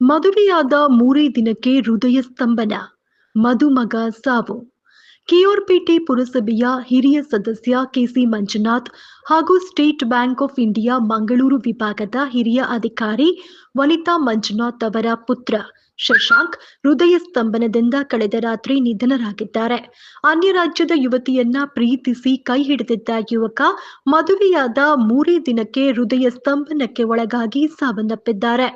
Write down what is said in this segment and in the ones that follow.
ಮದುವೆಯಾದ ಮೂರೇ ದಿನಕ್ಕೆ ಹೃದಯ ಸ್ತಂಭನ, ಮದುಮಗ ಸಾವು. ಕೆಆರ್ಪೇಟೆ ಪುರಸಭೆಯ ಹಿರಿಯ ಸದಸ್ಯ ಕೆಸಿ ಮಂಜುನಾಥ್ ಹಾಗೂ State Bank of India Mangaluru ವಿಭಾಗದ ಹಿರಿಯ ಅಧಿಕಾರಿ ವನಿತಾ ಮಂಜುನಾಥ್ ಅವರ ಪುತ್ರ ಶಶಾಂಕ್ ಹೃದಯ ಸ್ತಂಭನದಿಂದ ಕಳೆದ ರಾತ್ರಿ ನಿಧನರಾಗಿದ್ದಾರೆ. ಅನ್ಯ ರಾಜ್ಯದ ಯುವತಿಯನ್ನ ಪ್ರೀತಿಸಿ ಕೈ ಹಿಡಿದಿದ್ದ ಯುವಕ ಮದುವೆಯಾದ ಮೂರೇ ದಿನಕ್ಕೆ ಹೃದಯ ಸ್ತಂಭನಕ್ಕೆ ಒಳಗಾಗಿ ಸಾವನ್ನಪ್ಪಿದ್ದಾರೆ.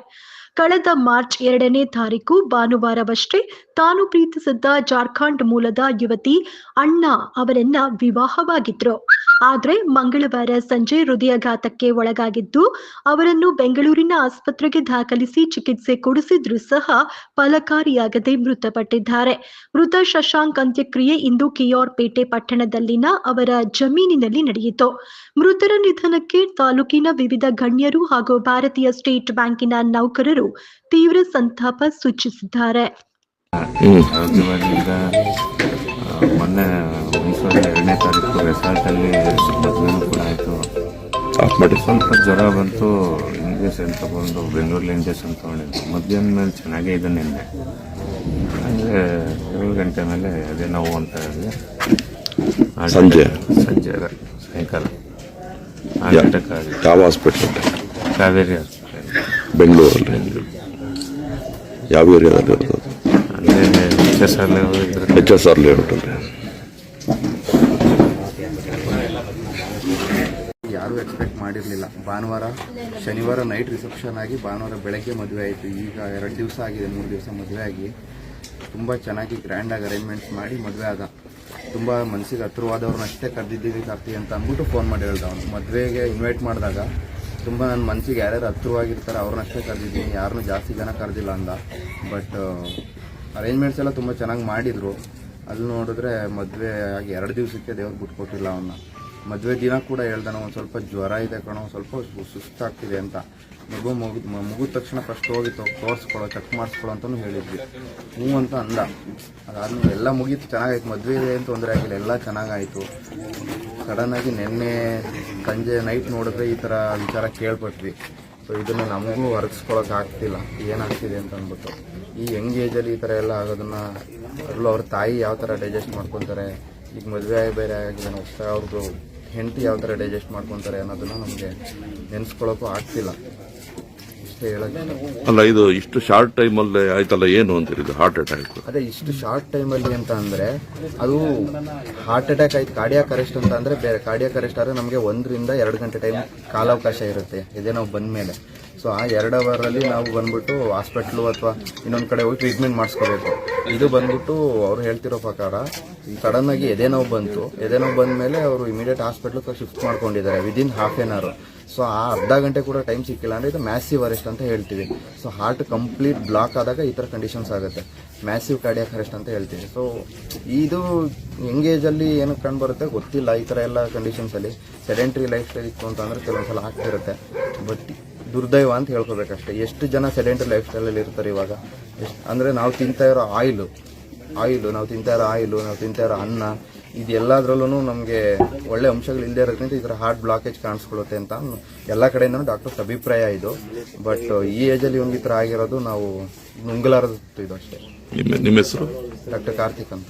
ಕಳೆದ ಮಾರ್ಚ್ ಎರಡನೇ ತಾರೀಕು ಭಾನುವಾರವಷ್ಟೇ ತಾನು ಪ್ರೀತಿಸಿದ್ದ ಜಾರ್ಖಂಡ್ ಮೂಲದ ಯುವತಿ ಅಣ್ಣ ಅವರನ್ನ ವಿವಾಹವಾಗಿದ್ರು. ಆದ್ರೆ ಮಂಗಳವಾರ ಸಂಜೆ ಹೃದಯಾಘಾತಕ್ಕೆ ಒಳಗಾಗಿದ್ದು ಅವರನ್ನು ಬೆಂಗಳೂರಿನ ಆಸ್ಪತ್ರೆಗೆ ದಾಖಲಿಸಿ ಚಿಕಿತ್ಸೆ ಕೊಡಿಸಿದ್ರೂ ಸಹ ಫಲಕಾರಿಯಾಗದೆ ಮೃತಪಟ್ಟಿದ್ದಾರೆ. ಮೃತ ಶಶಾಂಕ್ ಅಂತ್ಯಕ್ರಿಯೆ ಇಂದು ಪೇಟೆ ಪಟ್ಟಣದಲ್ಲಿನ ಅವರ ಜಮೀನಿನಲ್ಲಿ ನಡೆಯಿತು. ಮೃತರ ನಿಧನಕ್ಕೆ ತಾಲೂಕಿನ ವಿವಿಧ ಗಣ್ಯರು ಹಾಗೂ ಭಾರತೀಯ ಸ್ಟೇಟ್ ಬ್ಯಾಂಕಿನ ನೌಕರರು ತೀವ್ರ ಸಂತಾಪ ಸೂಚಿಸಿದ್ದಾರೆ. ಮೊನ್ನೆ ಮೈಸೂರಲ್ಲಿ ಎರಡನೇ ತಾರೀಕು ರೆಸಾರ್ಟಲ್ಲಿ ಮದುವೆನೂ ಕೂಡ ಆಯಿತು. ಆಫ್ ಮಾಡಿ ಸ್ವಲ್ಪ ಜ್ವರ ಬಂತು ಇಂಜೆಕ್ಷನ್ ತಗೊಂಡು ಬೆಂಗಳೂರಲ್ಲಿ ಇಂಜೆಕ್ಷನ್ ತೊಗೊಂಡಿದ್ದು. ಮಧ್ಯಾಹ್ನ ಮೇಲೆ ಚೆನ್ನಾಗೇ ಇದೆ ನಿನ್ನೆ. ಅಂದರೆ ಏಳು ಗಂಟೆ ಮೇಲೆ ಅದೇ ನೋವು ಅಂತ ಹೇಳಿದೆ ಸಂಜೆ? ಸಂಜೆ ಅದೇ, ಸಾಯಂಕಾಲ. ಯಾವ ಹಾಸ್ಪಿಟ್ಲ್ ಕಾವೇರಿ ಹಾಸ್ಪಿಟಲ್ ಬೆಂಗಳೂರಲ್ಲಿ. ಯಾವ ಏರಿಯಾದಲ್ಲಿ ಇರ್ತದೆ ಅಲ್ಲೇ H S R H S R ಲೇಔಟಲ್ಲಿ ಯಾರೂ ಎಕ್ಸ್ಪೆಕ್ಟ್ ಮಾಡಿರಲಿಲ್ಲ. ಭಾನುವಾರ, ಶನಿವಾರ ನೈಟ್ ರಿಸೆಪ್ಷನ್ ಆಗಿ ಭಾನುವಾರ ಬೆಳಗ್ಗೆ ಮದುವೆ ಆಯಿತು. ಈಗ ಎರಡು ದಿವಸ ಆಗಿದೆ, ಮೂರು ದಿವಸ ಮದುವೆ ಆಗಿ. ತುಂಬ ಚೆನ್ನಾಗಿ ಗ್ರ್ಯಾಂಡಾಗಿ ಅರೇಂಜ್ಮೆಂಟ್ಸ್ ಮಾಡಿ ಮದುವೆ ಆದ. ತುಂಬ ಮನಸ್ಸಿಗೆ ಹತ್ರವಾದವ್ರನ್ನ ಅಷ್ಟೇ ಕರೆದಿದ್ದೀವಿ ಕರ್ತೀವಿ ಅಂತ ಅಂದ್ಬಿಟ್ಟು ಫೋನ್ ಮಾಡಿ ಹೇಳ್ದ ಅವನು. ಮದುವೆಗೆ ಇನ್ವೈಟ್ ಮಾಡಿದಾಗ ತುಂಬ ನನ್ನ ಮನಸ್ಸಿಗೆ ಯಾರ್ಯಾರು ಹತ್ರವಾಗಿರ್ತಾರೆ ಅವ್ರನ್ನ ಅಷ್ಟೇ ಕರೆದಿದ್ದೀನಿ ಯಾರನ್ನೂ ಜಾಸ್ತಿ ಜನ ಕರೆದಿಲ್ಲ ಅಂದ. ಬಟ್ ಅರೇಂಜ್ಮೆಂಟ್ಸ್ ಎಲ್ಲ ತುಂಬ ಚೆನ್ನಾಗಿ ಮಾಡಿದರು. ಅಲ್ಲಿ ನೋಡಿದ್ರೆ ಮದುವೆ ಆಗಿ ಎರಡು ದಿವಸಕ್ಕೆ ದೇವ್ರು ಬಿಟ್ಕೊಟ್ಟಿಲ್ಲ ಅವನ್ನ ಮದುವೆ ದಿನ ಕೂಡ ಹೇಳ್ದಾನ, ಒಂದು ಸ್ವಲ್ಪ ಜ್ವರ ಇದೆ ಕಣೋ ಸ್ವಲ್ಪ ಸುಸ್ತಾಗ್ತಿದೆ ಅಂತ. ಮಗು ಮುಗಿದ ಮುಗಿದ ತಕ್ಷಣ ಫಸ್ಟ್ ಹೋಗಿ ತೋರಿಸ್ಕೊಳ್ಳೋ ಚೆಕ್ ಮಾಡಿಸ್ಕೊಳ್ಳೋ ಅಂತಲೂ ಹೇಳಿದ್ವಿ. ಹ್ಞೂ ಅಂತ ಅಂದ. ಅದಾದ್ಮೇಲೆ ಎಲ್ಲ ಮುಗೀತು, ಚೆನ್ನಾಗಾಯ್ತು, ಮದುವೆ ಇದೆ ಏನು ತೊಂದರೆ ಆಗಿಲ್ಲ, ಎಲ್ಲ ಚೆನ್ನಾಗಾಯಿತು. ಸಡನ್ನಾಗಿ ನಿನ್ನೆ ಸಂಜೆ ನೈಟ್ ನೋಡಿದ್ರೆ ಈ ಥರ ವಿಚಾರ ಕೇಳ್ಪಟ್ವಿ. ಸೊ ಇದನ್ನು ನಮಗೂ ವರ್ಗಿಸ್ಕೊಳಕ್ಕೆ ಆಗ್ತಿಲ್ಲ. ಏನಾಗ್ತಿದೆ ಅಂತ ಅಂದ್ಬಿಟ್ಟು. ಈ ಯಂಗ್ ಏಜಲ್ಲಿ ಈ ಥರ ಎಲ್ಲ ಆಗೋದನ್ನು ಅದರಲ್ಲೂ ಅವ್ರ ತಾಯಿ ಯಾವ ಥರ ಡೈಜೆಸ್ಟ್ ಮಾಡ್ಕೊತಾರೆ, ಈಗ ಮದುವೆ ಆಗಿ ಬೇರೆ ಆಗಿದೆ ಹೊಸ ಅವ್ರದ್ದು ಹೆಂಡತಿ ಯಾವ ಥರ ಡೈಜೆಸ್ಟ್ ಮಾಡ್ಕೊತಾರೆ ಅನ್ನೋದನ್ನ ನಮಗೆ ನೆನೆಸ್ಕೊಳ್ಳೋಕ್ಕೂ ಆಗ್ತಿಲ್ಲ. ಅಲ್ಲ ಇದು ಇಷ್ಟು ಶಾರ್ಟ್ ಟೈಮಲ್ಲಿ ಆಯ್ತಲ್ಲ ಏನು ಅಂತೀರಿ ಹಾರ್ಟ್ ಅಟ್ಯಾಕ್ ಅದೇ ಇಷ್ಟು ಶಾರ್ಟ್ ಟೈಮಲ್ಲಿ ಅಂತ ಅಂದ್ರೆ ಅದು ಹಾರ್ಟ್ ಅಟ್ಯಾಕ್ ಆಯ್ತು ಕಾರ್ಡಿಯಾಕ್ ಅರೆಸ್ಟ್ ಅಂತ ಅಂದ್ರೆ ಬೇರೆ. ಕಾರ್ಡಿಯಾಕ್ ಅರೆಸ್ಟ್ ಆದ್ರೆ ನಮಗೆ ಒಂದರಿಂದ ಎರಡು ಗಂಟೆ ಟೈಮ್ ಕಾಲಾವಕಾಶ ಇರುತ್ತೆ ಇದೇ ನಾವು ಬಂದ ಮೇಲೆ. ಸೊ ಆ ಎರಡು ಅವರಲ್ಲಿ ನಾವು ಬಂದ್ಬಿಟ್ಟು ಹಾಸ್ಪಿಟ್ಲು ಅಥವಾ ಇನ್ನೊಂದು ಕಡೆ ಹೋಗಿ ಟ್ರೀಟ್ಮೆಂಟ್ ಮಾಡಿಸ್ಕೋಬೇಕು. ಇದು ಬಂದ್ಬಿಟ್ಟು ಅವ್ರು ಹೇಳ್ತಿರೋ ಪ್ರಕಾರ ಸಡನ್ ಆಗಿ ಎದೆ ನೋವು ಬಂತು. ಎದೆ ನೋವು ಬಂದ ಮೇಲೆ ಅವರು ಇಮಿಡಿಯೇಟ್ ಹಾಸ್ಪಿಟ್ಲಿಗೆ ಶಿಫ್ಟ್ ಮಾಡ್ಕೊಂಡಿದ್ದಾರೆ within half an hour so ಆ ಅರ್ಧ ಗಂಟೆ ಕೂಡ ಟೈಮ್ ಸಿಕ್ಕಿಲ್ಲ ಅಂದರೆ ಇದು ಮ್ಯಾಸಿವ್ ಅರೆಸ್ಟ್ ಅಂತ ಹೇಳ್ತೀವಿ. ಸೊ ಹಾರ್ಟ್ ಕಂಪ್ಲೀಟ್ ಬ್ಲಾಕ್ ಆದಾಗ ಈ ಥರ ಕಂಡೀಷನ್ಸ್ ಆಗುತ್ತೆ. ಮ್ಯಾಸಿವ್ ಕಾರ್ಡಿಯಾಕ್ ಅರೆಸ್ಟ್ ಅಂತ ಹೇಳ್ತೀವಿ. ಸೊ ಇದು ಎಂಗೇಜಲ್ಲಿ ಏನು ಕಂಡುಬರುತ್ತೆ ಗೊತ್ತಿಲ್ಲ. ಈ ಥರ ಎಲ್ಲ ಕಂಡೀಷನ್ಸಲ್ಲಿ ಸೆಡೆಂಟ್ರಿ ಲೈಫ್ ಸ್ಟೈಲ್ ಇತ್ತು ಅಂತಂದರೆ ಕೆಲವೊಂದ್ಸಲ ಆಗ್ತಿರುತ್ತೆ ಬಟ್ ದುರ್ದೈವ ಅಂತ ಹೇಳ್ಕೊಬೇಕಷ್ಟೇ. ಎಷ್ಟು ಜನ ಸೆಡೆಂಟ್ರಿ ಲೈಫ್ ಸ್ಟೈಲಲ್ಲಿ ಇರ್ತಾರೆ ಇವಾಗ? ಎಷ್ಟು ಅಂದರೆ ನಾವು ತಿಂತಾ ಇರೋ ಆಯಿಲು ಆಯಿಲು ನಾವು ತಿಂತಾ ಇರೋ ಆಯಿಲು ನಾವು ತಿಂತಾ ಇರೋ ಅನ್ನ ಇದೆಲ್ಲದ್ರಲ್ಲೂ ನಮಗೆ ಒಳ್ಳೆ ಅಂಶಗಳು ಇಲ್ಲದೆ ಇರೋದ್ರಿಂದ ಈ ಥರ ಹಾರ್ಟ್ ಬ್ಲಾಕೇಜ್ ಕಾಣಿಸ್ಕೊಳ್ಳುತ್ತೆ ಅಂತ ಎಲ್ಲ ಕಡೆಯಿಂದನೂ ಡಾಕ್ಟರ್ಸ್ ಅಭಿಪ್ರಾಯ ಇದು. ಬಟ್ ಈ ಏಜಲ್ಲಿ ಇವ್ನಿಗೆ ಈ ಥರ ಆಗಿರೋದು ನಾವು ನುಂಗಲಾರದು ಇದು ಅಷ್ಟೇ. ನಿಮ್ಮ ಹೆಸರು? ಡಾಕ್ಟರ್ ಕಾರ್ತಿಕ್ ಅಂತ.